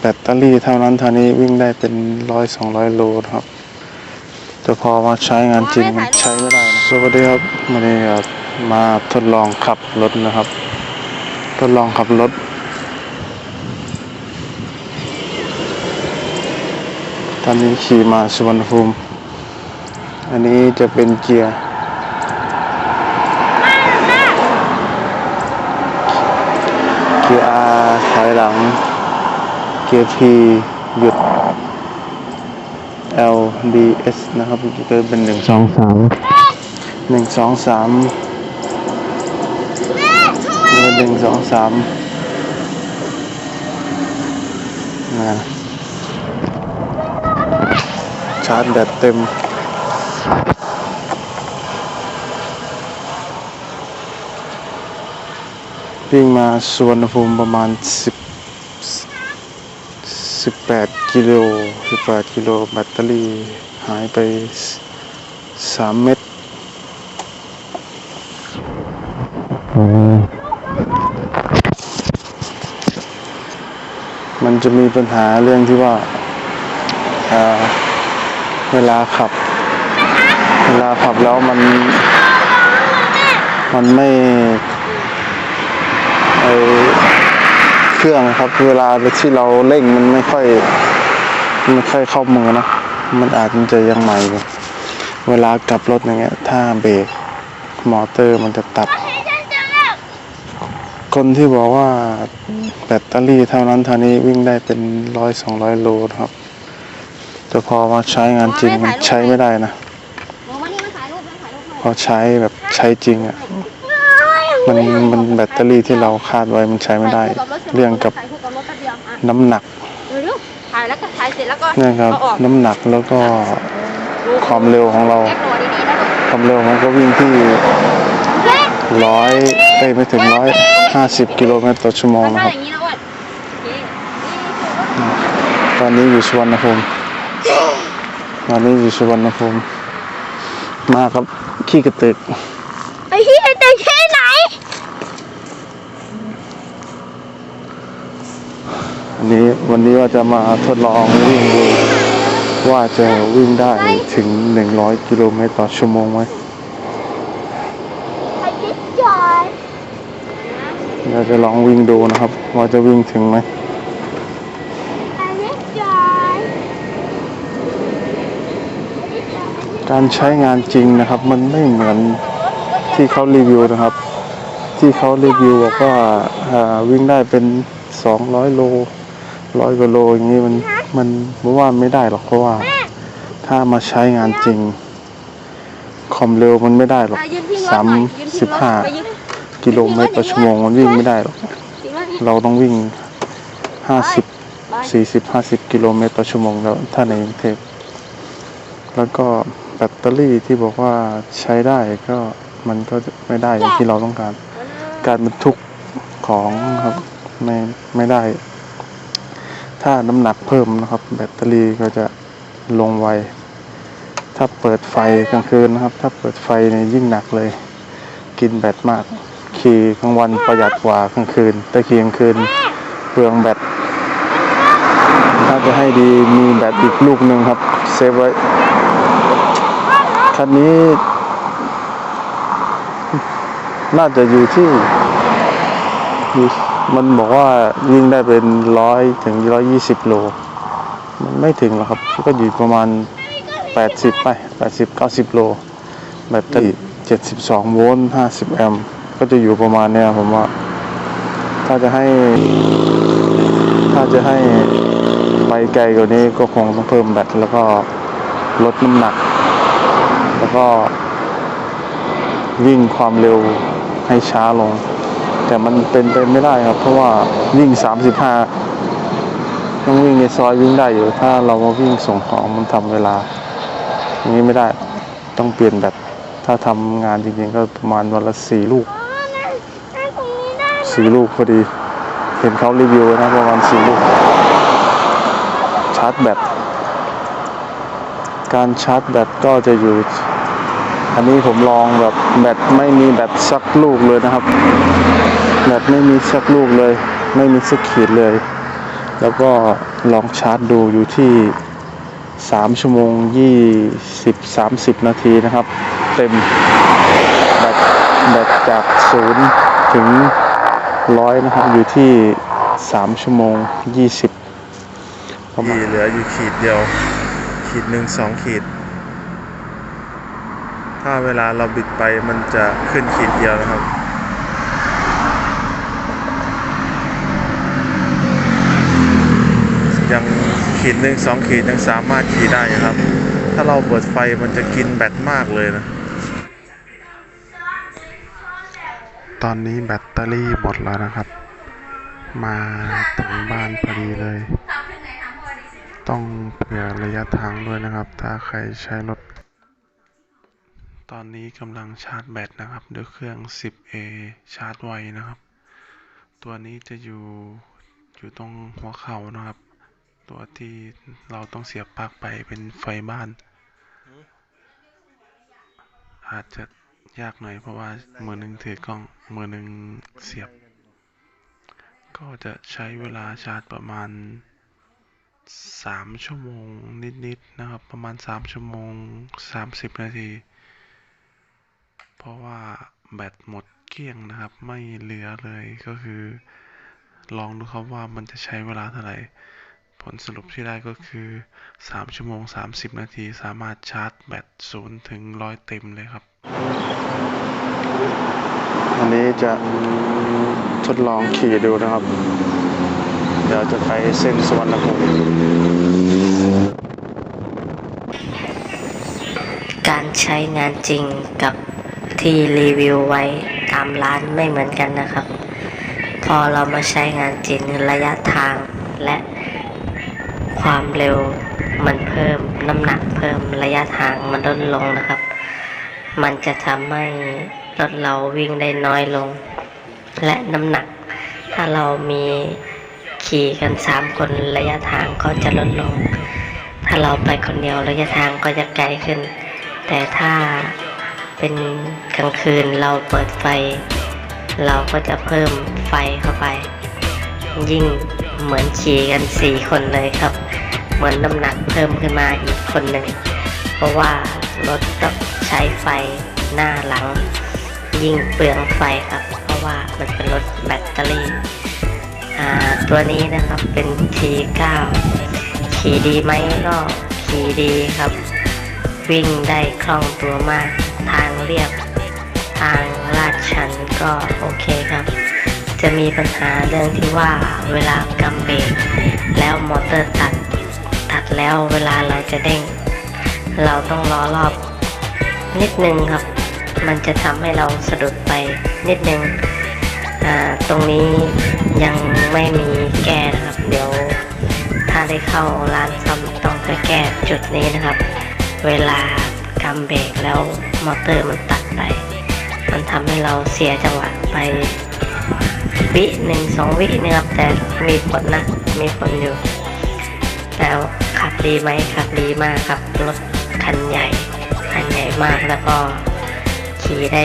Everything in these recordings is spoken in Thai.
แบตเตอรี่เท่านั้นเท่านี้วิ่งได้เป็นร้อยสองร้อยโลนะครับ แต่พอมาใช้งานจริงมันใช้ไม่ได้นะสวัสดีครับวันนี้ครับมาทดลองขับรถนะครับ ทดลองขับรถตอนนี้ขี่มาสุวรรณภูมิ อันนี้จะเป็นเกียร์เกียร์ R ถอยหลัง เกียร์ P หยุด L D S นะครับก็เป็นหนึ่งสองสามหนึ่งสองสามนี่เป็นหนึ่งสองสามนะชาร์จแบตเต็มวิ่งมาสวนภูมิประมาณสิบ สิบแปดกิโลสิบแปดกิโลแบตเตอรี่หายไปสามเม็ดมันจะมีปัญหาเรื่องที่ว่าเอ่อเวลาขับ เวลาขับแล้วมัน มันไม่ไอ เครื่องนะครับ เวลาที่เราเร่งมันไม่ค่อยไม่ค่อยเข้ามือนะมันอาจจะยังใหม่อยู่เวลากลับรถอย่างเงี้ย ถ้าเบรกมอเตอร์มันจะตัด คนที่บอกว่าแบตเตอรี่เท่านั้นเท่านี้วิ่งได้เป็นร้อยสองร้อยโลนะครับ แต่พอมาใช้งานจริงมันใช้ไม่ได้นะหนูมานี่มาถ่ายรูปนะถ่ายรูปหน่อยพอใช้แบบใช้จริงอะ มันมันแบตเตอรี่ที่เราคาดไว้มันใช้ไม่ได้ เรื่องกับถ่ายคู่กับรถแป๊บเดียวอะน้ำหนักเร็วๆถ่ายแล้วก็ถ่ายเสร็จแล้วก็เนี่ยครับเอาออกน้ำหนักแล้วก็ความเร็วของเราแยกตัวดีๆนะลูกความเร็วมันก็วิ่งที่ร้อยเอ้ยไม่ถึงร้อยห้าสิบกิโลเมตรต่อชั่วโมงมันนะถ้าครับอย่างนี้นะอ้วนนี่นี่ตอนนี้อยู่สุวรรณภูมิตอนนี้อยู่สุวรรณภูมิมาครับขี้กระตึกไอ้ที่ไอ้แต่ที่ไหน อันนี้วันนี้ว่าจะมาทดลองวิ่งดูว่าจะวิ่งได้ถึงหนึ่งร้อยกิโลเมตรต่อชั่วโมงไหมเราจะลองวิ่งดูนะครับ ว่าจะวิ่งถึงไหมการใช้งานจริงนะครับ มันไม่เหมือนที่เขารีวิวนะครับ ที่เขารีวิวบอกว่าอ่าวิ่งได้เป็นสองร้อยโล ร้อยกว่าโลอย่างนี้มันมันผมว่าไม่ได้หรอกเพราะว่า ถ้ามาใช้งานจริงความเร็วมันไม่ได้หรอกอะยืนทิ้งรถสามหน่อยยืนทิ้สิงบรถห้าไปยืนกิโลเมตรต่อชั่วโมงมันวิ่งไม่ได้หรอกทิ้งรถนี่เราต้องวิ่งห้าสิบไปสี่สิบห้าสิบกิโลเมตรต่อชั่วโมงแล้วถ้าในกรุงเทพแล้วก็แบตเตอรี่ที่บอกว่าใช้ได้ก็มันก็ไม่ได้อย่างที่เราต้องการ การบรรทุกของครับไม่ไม่ได้ ถ้าน้ำหนักเพิ่มนะครับ แบตเตอรี่ก็จะลงไว ถ้าเปิดไฟกลางคืนนะครับ ถ้าเปิดไฟเนี่ยยิ่งหนักเลย กินแบตมาก ขี่กลางวันประหยัดกว่ากลางคืน แต่ขี่กลางคืนเปลืองแบต ถ้าจะให้ดีมีแบตอีกลูกหนึ่งครับ เซฟไว้ คันนี้ น่าจะอยู่ที่อยู่ มันบอกว่าวิ่งได้เป็นร้อยถึงร้อยยี่สิบโล มันไม่ถึงหรอกครับ ก็อยู่ประมาณแปดสิบไปแปดสิบเก้าสิบโล แบตเตอรี่เจ็ดสิบสองโวลต์ห้าสิบแอมป์ก็จะอยู่ประมาณเนี้ยผมว่า ถ้าจะให้ ถ้าจะให้ไปไกลกว่านี้ก็คงต้องเพิ่มแบตแล้วก็ลดน้ำหนัก แล้วก็วิ่งความเร็วให้ช้าลง แต่มันเป็นไปไม่ได้ครับ เพราะว่าวิ่ง 35 ต้องวิ่งในซอยวิ่งได้อยู่ ถ้าเรามาวิ่งส่งของมันทำเวลา อย่างนี้ไม่ได้ต้องเปลี่ยนแบตถ้าทำงานจริงๆ ก็ประมาณวันละสี่ลูกสี่ลูกพอดี เห็นเขารีวิวนะประมาณสี่ลูก ชาร์จแบตการชาร์จแบตก็จะอยู่ อันนี้ผมลองแบบแบตไม่มีแบตสักลูกเลยนะครับ แบตไม่มีสักลูกเลย ไม่มีสักขีดเลย แล้วก็ลองชาร์จดูอยู่ที่ 3 ชั่วโมง 20 30 นาทีนะครับ เต็มแบตแบตจาก0ถึง100นะครับ อยู่ที่ 3 ชั่วโมง 20ประมาณเหลืออยู่ขีดเดียว ขีดหนึ่งสองขีด ถ้าเวลาเราบิดไปมันจะขึ้นขีดเดียวนะครับยังขีดหนึ่งสองขีดยังสามารถขี่ได้อยู่ครับ ถ้าเราเปิดไฟมันจะกินแบตมากเลยนะ ตอนนี้แบตเตอรี่หมดแล้วนะครับ มาถึงบ้านพอดีเลย ต้องเผื่อระยะทางด้วยนะครับ ถ้าใครใช้รถ ตอนนี้กำลังชาร์จแบตนะครับด้วยเครื่อง 10A ชาร์จไวนะครับ ตัวนี้จะอยู่อยู่ตรงหัวเข่านะครับ ตัวที่เราต้องเสียบปลั๊กไปเป็นไฟบ้าน อาจจะยากหน่อยเพราะว่ามือหนึ่งถือกล้องมือหนึ่งเสียบ ก็จะใช้เวลาชาร์จประมาณ 3 ชั่วโมงนิดๆนะครับ ประมาณ 3 ชั่วโมง 30 นาที เพราะว่าแบตหมดเกลี้ยงนะครับ ไม่เหลือเลยก็คือ ลองดูครับว่ามันจะใช้เวลาเท่าไหร่ ผลสรุปที่ได้ก็คือ 3 ชั่วโมง 30 นาทีสามารถชาร์จแบต0ถึง100 เต็มเลยครับ อันนี้จะทดลองขี่ดูนะครับ เดี๋ยวจะไปเส้นสวรรณภูมิการใช้งานจริงกับ ที่รีวิวไว้ตามร้านไม่เหมือนกันนะครับ พอเรามาใช้งานจริงระยะทางและความเร็วมันเพิ่มน้ำหนักเพิ่มระยะทางมันลดลงนะครับ มันจะทำให้รถเราวิ่งได้น้อยลง และน้ำหนัก ถ้าเรามีขี่กันสามคนระยะทางก็จะลดลง ถ้าเราไปคนเดียวระยะทางก็จะไกลขึ้น แต่ถ้า เป็นกลางคืนเราเปิดไฟ เราก็จะเพิ่มไฟเข้าไป ยิ่งเหมือนขี่กันสี่คนเลยครับ เหมือนน้ำหนักเพิ่มขึ้นมาอีกคนหนึ่งเพราะว่ารถต้องใช้ไฟหน้าหลัง ยิ่งเปลืองไฟครับ เพราะว่ามันเป็นรถแบตเตอรี่ตัวนี้นะครับเป็น T9 ขี่ดีไหมก็ขี่ดีครับ วิ่งได้คล่องตัวมาก ทางเรียบทางลาดชันก็โอเคครับ จะมีปัญหาเรื่องที่ว่าเวลากำเบรกแล้วมอเตอร์ตัดตัดแล้วเวลาเราจะเด้ง เราต้องล้อรอบนิดนึงครับ มันจะทำให้เราสะดุดไปนิดนึงอ่าตรงนี้ยังไม่มีแก้นะครับ เดี๋ยวถ้าได้เข้าร้านซ่อมต้องไปแก้จุดนี้นะครับ เวลา กำเบรกแล้วมอเตอร์มันตัดไป มันทำให้เราเสียจังหวะไปวิหนึ่งสองวินี่ยครับแต่มีผลนะมีผลอยู่ แล้วขับดีไหมขับดีมากครับรถคันใหญ่คันใหญ่มากแล้วก็ขี่ได้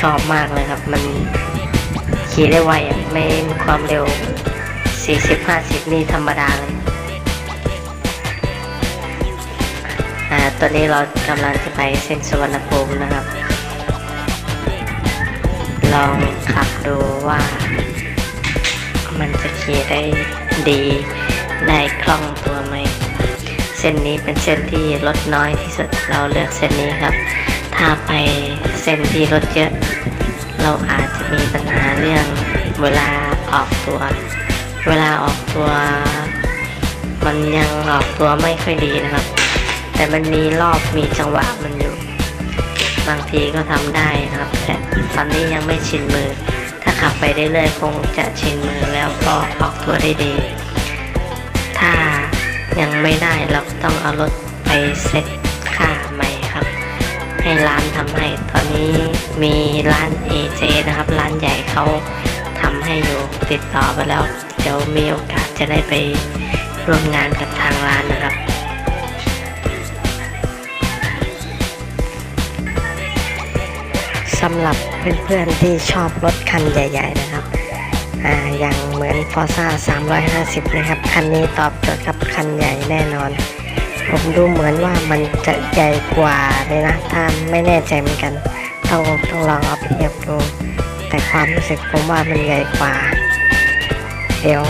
ชอบมากเลยครับ มันขี่ได้ไวอะไม่มีความเร็ว 40-50 นี่ธรรมดาเลย อ่าตอนนี้เรากำลังจะไปเส้นสวรรณภูมินะครับ ลองขับดูว่า มันจะขี่ได้ดีได้คล่องตัวไหม เส้นนี้เป็นเส้นที่รถน้อยที่สุดเราเลือกเส้นนี้ครับ ถ้าไปเส้นที่รถเยอะ เราอาจจะมีปัญหาเรื่องเวลาออกตัว เวลาออกตัว มันยังออกตัวไม่ค่อยดีนะครับ แต่มันมีรอบมีจังหวะมันอยู่ บางทีก็ทำได้นะครับ แต่ตอนนี้ยังไม่ชินมือ ถ้าขับไปเรื่อยๆคงจะชินมือแล้วก็ออกตัวได้ดี ถ้ายังไม่ได้เราก็ต้องเอารถไปเซ็ตค่าใหม่ครับ ให้ร้านทำให้ ตอนนี้มีร้าน AJ นะครับ ร้านใหญ่เขาทำให้อยู่ติดต่อไปแล้ว เดี๋ยวมีโอกาสจะได้ไปร่วมงานกับทางร้านนะครับ สำหรับเพื่อนๆที่ชอบรถคันใหญ่ ๆ นะครับอ่าอย่างเหมือน Forza 350เลยครับ คันนี้ตอบโจทย์ครับคันใหญ่แน่นอน ผมดูเหมือนว่ามันจะใหญ่กว่าเลยนะถ้าไม่แน่ใจเหมือนกัน ต้องต้องลองเอาไปเทียบดู แต่ความรู้สึกผมว่ามันใหญ่กว่า เดี๋ยว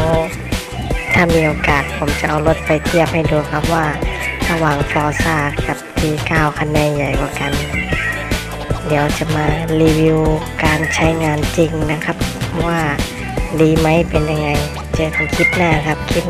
ถ้ามีโอกาสผมจะเอารถไปเทียบให้ดูครับว่าระหว่างฟอร์ซ่ากับ T9 คันไหนใหญ่กว่ากัน เดี๋ยวจะมารีวิวการใช้งานจริงนะครับ ว่าดีไหมเป็นยังไง เจอกันคลิปหน้าครับคลิปนี้